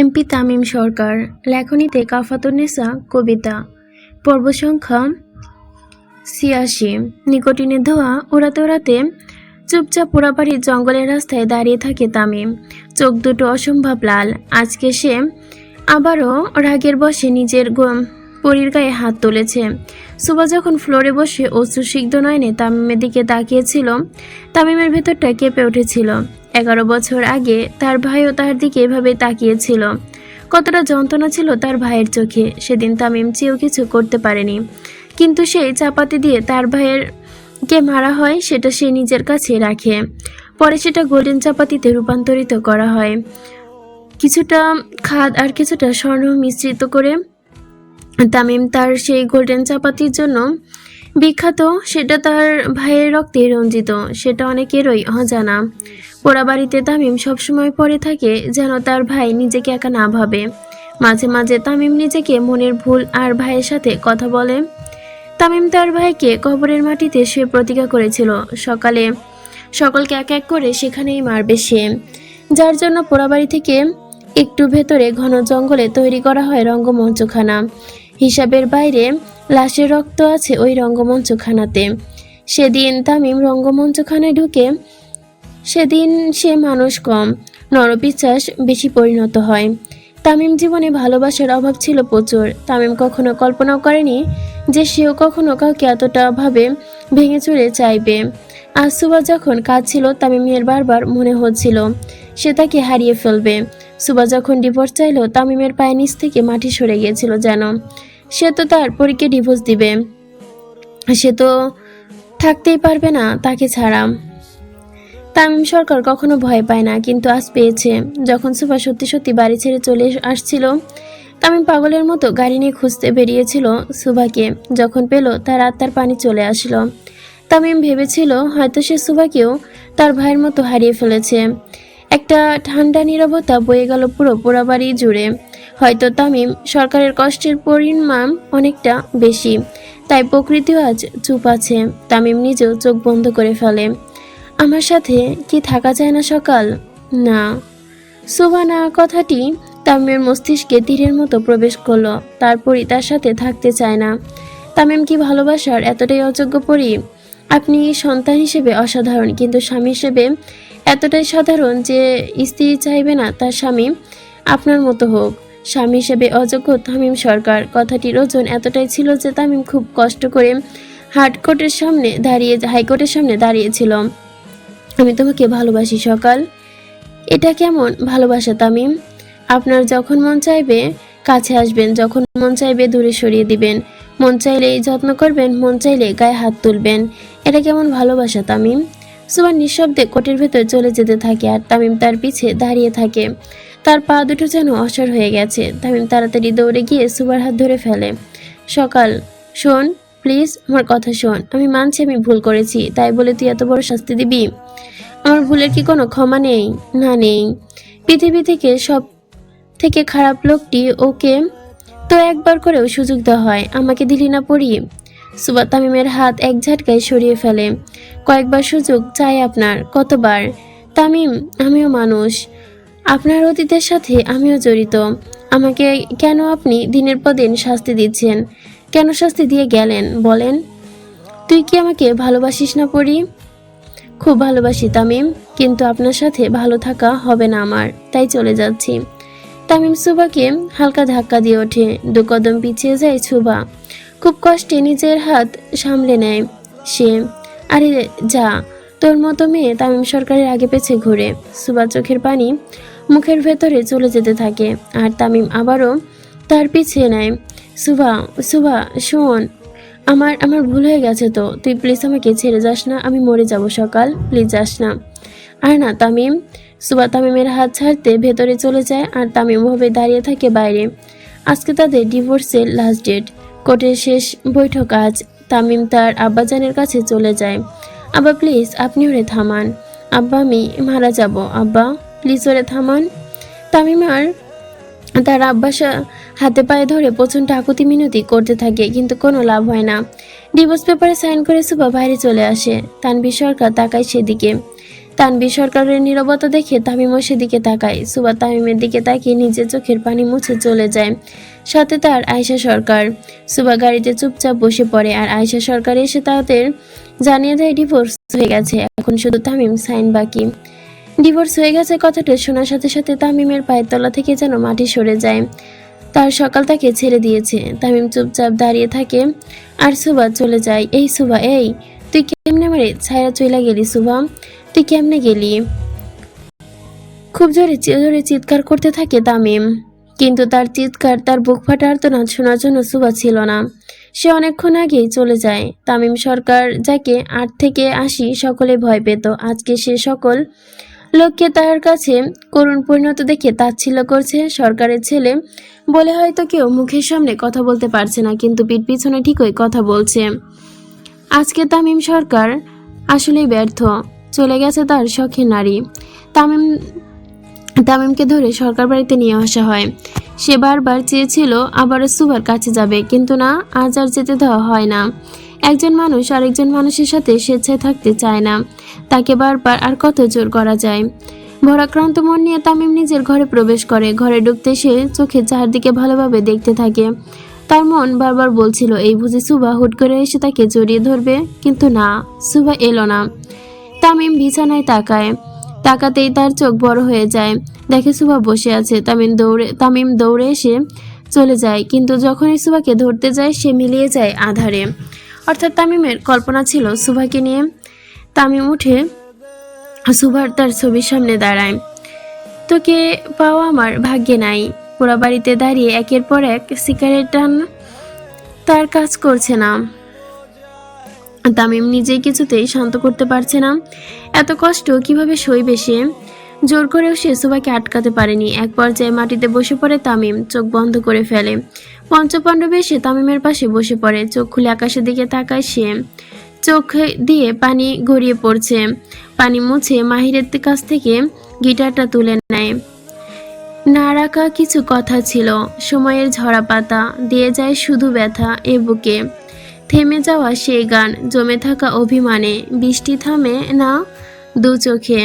MP Tamim সরকার, লেখনীতে কাফাতুন্নেসা, কবিতা। পর্ব সংখ্যা ছিয়াশি। নিকটিনে ধোয়া ওড়াতে ওড়াতে চুপচাপ পোড়াবাড়ির জঙ্গলের রাস্তায় দাঁড়িয়ে থাকে তামিম। চোখ দুটো অসম্ভব লাল। আজকে সে আবারও রাগের বসে নিজের পরীর গায়ে হাত তুলেছে। সুবা যখন ফ্লোরে বসে অশ্রুসিগ্ধ নয়নে তামিমের দিকে তাকিয়েছিল, তামিমের ভেতরটা কেঁপে উঠেছিল। এগারো বছর আগে তার ভাইও তার দিকে এভাবে তাকিয়েছিল। কতটা যন্ত্রণা ছিল তার ভাইয়ের চোখে, সেদিন তামিম চেয়েও কিছু করতে পারেনি। কিন্তু সেই চাপাতি দিয়ে তার ভাইয়ের কে মারা হয়, সেটা সে নিজের কাছে রাখে। পরে সেটা গোল্ডেন চাপাতিতে রূপান্তরিত করা হয়। কিছুটা খাদ আর কিছুটা স্বর্ণ মিশ্রিত করে তামিম তার সেই গোল্ডেন চাপাতির জন্য বিখ্যাত, সেটা তার ভাইয়ের রক্তে রঞ্জিত। সেটা অনেকেরই অজানা। পোড়া বাড়িতে তামিম সবসময় পড়ে থাকে যেন তার ভাই নিজেকে একা না ভাবে। মাঝে মাঝে তামিম নিজেকে মনের ভুল আর ভাইয়ের সাথে কথা বলে। তামিম তার ভাইকে কবরের মাটিতে শুয়ে প্রতিজ্ঞা করেছিল। সকালে সকলকে এক এক করে সেখানেই মারবে সে। যার জন্য পোড়াবাড়ি থেকে একটু ভেতরে ঘন জঙ্গলে তৈরি করা হয় রঙ্গমঞ্চখানা। হিসাবের বাইরে লাশের রক্ত আছে ওই রঙ্গমঞ্চখানাতে। সেদিন তামিম রঙ্গমঞ্চখানায় ঢুকে সেদিন সে মানুষ কম, নরবিশ্বাস বেশি পরিণত হয়। তামিম জীবনে ভালোবাসার অভাব ছিল প্রচুর। তামিম কখনো কল্পনাও করেনি যে সেও কখনো কাউকে এতটা ভাবে ভেঙে চুরে চাইবে। আজ সুবা যখন কাজ ছিল তামিমের বারবার মনে হচ্ছিল সে তাকে হারিয়ে ফেলবে। সুবা যখন ডিভোর্স চাইল, তামিমের পায়ের নিচ থেকে মাটি সরে গিয়েছিল যেন। সে তো তার পরীকে ডিভোর্স দিবে। সে তো থাকতেই পারবে না তাকে ছাড়া। তামিম সরকার কখনো ভয় পায় না, কিন্তু আজ পেয়েছে। যখন সুভা সত্যি সত্যি বাড়ি ছেড়ে চলে আসছিল, তামিম পাগলের মতো গাড়ি নিয়ে খুঁজতে বেরিয়েছিল সুভাকে। যখন পেল, তার আত্মার পানি চলে আসলো। তামিম ভেবেছিল হয়তো সে সুভাকেও তার ভাইয়ের মতো হারিয়ে ফেলেছে। একটা ঠান্ডা নীরবতা বয়ে গেল পুরো পোড়াবাড়ি জুড়ে। হয়তো তামিম সরকারের কষ্টের পরিমাণ অনেকটা বেশি, তাই প্রকৃতিও আজ চুপ আছে, তামিম নিজেও চোখ বন্ধ করে ফেলে। আমার সাথে কি থাকা যায় না সকাল? না। সুবানা কথাটি তামিমের মস্তিষ্কে তীরের মতো প্রবেশ করল, তারপরই তার সাথে থাকতে চায় না। তামিম কি ভালোবাসার এতটাই অযোগ্য পরি? আপনি সন্তান হিসেবে অসাধারণ, কিন্তু স্বামী হিসেবে এতটাই সাধারণ যে স্ত্রী চাইবে না তার স্বামী আপনার মতো হোক। স্বামী হিসেবে অযোগ্য তামিম সরকার। কথাটির ওজন এতটাই ছিল যে তামিম খুব কষ্ট করে হাইকোর্টের সামনে দাঁড়িয়ে, হাইকোর্টের সামনে দাঁড়িয়েছিল। আমি তোমাকে ভালোবাসি সকাল। এটা কেমন ভালোবাসা তামিম? আপনার যখন মন চাইবে কাছে আসবেন, যখন মন চাইবে দূরে সরিয়ে দিবেন। মন চাইলেই যত্ন করবেন, মন চাইলে গায়ে হাত তুলবেন। এটা কেমন ভালোবাসা, তামিম? সুবান নিঃশব্দে কোটের ভেতর চলে যেতে থাকে আর তামিম তার পিছে দাঁড়িয়ে থাকে। তার পা দুটো যেন অসর হয়ে গেছে। তামিম তাড়াতাড়ি দৌড়ে গিয়ে সুবার হাত ধরে ফেলে। সকাল, শোন, প্লিজ আমার কথা শোন। আমি মানছি আমি ভুল করেছি, তাই বলে তুই এত বড় শাস্তি দিবি? আমার ভুলের কি কোনো ক্ষমা নেই? না নেই। পৃথিবী থেকে সব থেকে খারাপ লোকটি ওকে তো একবার করেও সুযোগ দেওয়া হয়। আমাকে দিলি না পড়ি। সুবা তামিমের হাত এক ঝাটকায় সরিয়ে ফেলে। কয়েকবার সুযোগ চাই আপনার, কতবার? তামিম, আমিও মানুষ। আপনার অতীতের সাথে আমিও জড়িত। আমাকে কেন আপনি দিনের পর দিন শাস্তি দিচ্ছেন? কেন শাস্তি দিয়ে গেলেন, বলেন? তুই কি আমাকে ভালোবাসিস না পড়ি? খুব ভালোবাসি তামিম, কিন্তু আপনার সাথে ভালো থাকা হবে না আমার, তাই চলে যাচ্ছি। তামিম সুবাকে হালকা ধাক্কা দিয়ে ওঠে। দু কদম পিছিয়ে যায় সুবা। খুব কষ্টে নিজের হাত সামলে নেয়। সে, আরে যা, তোর মতো মেয়ে তামিম সরকারের আগে পেছে ঘুরে। সুবা চোখের পানি মুখের ভেতরে চলে যেতে থাকে আর তামিম আবারও তার পিছিয়ে নেয়। সুবা সুবা শোন, আমার আমার ভুল হয়ে গেছে তো। তুই প্লিজ আমাকে ছেড়ে যাস না, আমি মরে যাব সকাল প্লিজ যাস না। আর না, তামিম। সুবা তামিমের হাত ছাড়তে ভেতরে চলে যায় আর তামিম ভাবে দাঁড়িয়ে থাকে বাইরে। আজকে তাদের ডিভোর্সের লাস্ট ডেট কোর্টের শেষ বৈঠক আজ তামিম তার আব্বাজানের কাছে চলে যায়। আব্বা প্লিজ আপনি ওরে থামান। আব্বা, আমি মারা যাব। আব্বা প্লিজ ওরে থামান। তামিম আর তার আব্বা হাতে পায়ে ধরে প্রচণ্ড আকুতি মিনতি করতে থাকে, কিন্তু কোনো লাভ হয় না। ডিভোর্স পেপারে সাইন করে সুবা বাইরে চলে আসে। তানবি সরকার তাকায় সেদিকে। তানবীর সরকারের নীরবতা দেখে তামিমও সেদিকে তাকায়। সুবা তামিমের দিকে তাকিয়ে নিজের চোখের পানি মুছে চলে যায়। সাথে তার আয়শা সরকার। সুবা গাড়িতে চুপচাপ বসে পড়ে আর আয়শা সরকার এসে তাদের জানিয়ে দেয় ডিভোর্স হয়ে গেছে। এখন শুধু তামিম সাইন বাকি। ডিভোর্স হয়ে গেছে কথাটা শোনার সাথে সাথে তামিমের পায়ের তলা থেকে যেন মাটি সরে যায়। তার সকাল তাকে ছেড়ে দিয়েছে। তামিম চুপচাপ দাঁড়িয়ে থাকে আর সুবা চলে যায়। এই সুবা, এই, তুই কেমনে মারে ছায়া চইলা গেলি সুবা? তুই কেমনে গেলি? খুব জোরে জোরে চিৎকার করতে থাকে তামিম। কিন্তু তার চিৎকার, তার বুক ফাটা আর্তনাদ শোনার জন্য সুবা ছিল না। সে অনেকক্ষণ আগেই চলে যায়। তামিম সরকার যাকে আট থেকে আশি সকলে ভয় পেত। আজকে সে সকল লোককে তার কাছে করুণ পরিণত দেখে তাচ্ছিল্য করছে। সরকারের ছেলে বলে হয়তো কেউ মুখের সামনে কথা বলতে পারছে না, কিন্তু পিঠ পিছনে ঠিকই কথা বলছে। আজকে তামিম সরকার আসলেই ব্যর্থ। চলে গেছে তার শখের নারী। তামিম, তামিমকে ধরে সরকার বাড়িতে নিয়ে আসা হয়। সে বারবার চেয়েছিল আবারও সুভার কাছে যাবে, কিন্তু না, আজ আর যেতে দেওয়া হয় না। একজন মানুষ আরেকজন মানুষের সাথে স্বেচ্ছায় থাকতে চায় না। তাকে বারবার আর কত জোর করা যায়। ভরাক্রান্ত মন নিয়ে তামিম নিজের ঘরে প্রবেশ করে। ঘরে ঢুকতে সে চোখে চারদিকে ভালোভাবে দেখতে থাকে। তার মন বারবার বলছিল, এই বুঝি সুভা হুট করে এসে তাকে জড়িয়ে ধরবে? কিন্তু না, সুভা এলো না। তামিম বিছানায় তাকায়। তাকাতেই তার চোখ বড় হয়ে যায়। দেখে সুভা বসে আছে। তামিম দৌড়ে তামিম দৌড়ে এসে চলে যায়। কিন্তু যখনই সুভাকে ধরতে যায়, সে মিলিয়ে যায় আধারে। অর্থাৎ তামিমের কল্পনা ছিল সুভাকে নিয়ে। তামিম উঠে সুভার তার ছবির সামনে দাঁড়ায়। তোকে পাওয়া আমার ভাগ্যে নাই। পোড়া বাড়িতে দাঁড়িয়ে একের পর এক সিগারেট টান তার কাজ করছে না। তামিম নিজেই কিছুতেই শান্ত করতে পারছে না। এত কষ্ট কীভাবে সইবে সে? জোর করেও সে সুবাকে আটকাতে পারেনি। এক পর্যায়ে মাটিতে বসে পড়ে তামিম, চোখ বন্ধ করে ফেলে। পঞ্চপাণ্ডব সে তামিমের পাশে বসে পড়ে। চোখ খুলে আকাশের দিকে তাকায় সে। চোখ দিয়ে পানি গড়িয়ে পড়ছে। পানি মুছে মাহিরের কাছ থেকে গিটারটা তুলে নেয়। না রাখা কিছু কথা ছিল। সময়ের ঝরা পাতা, দিয়ে যায় শুধু ব্যথা এ বুকে। থেমে যাওয়া সেই গান জমে থাকা অভিমানে। বৃষ্টি থামে না দু চোখে।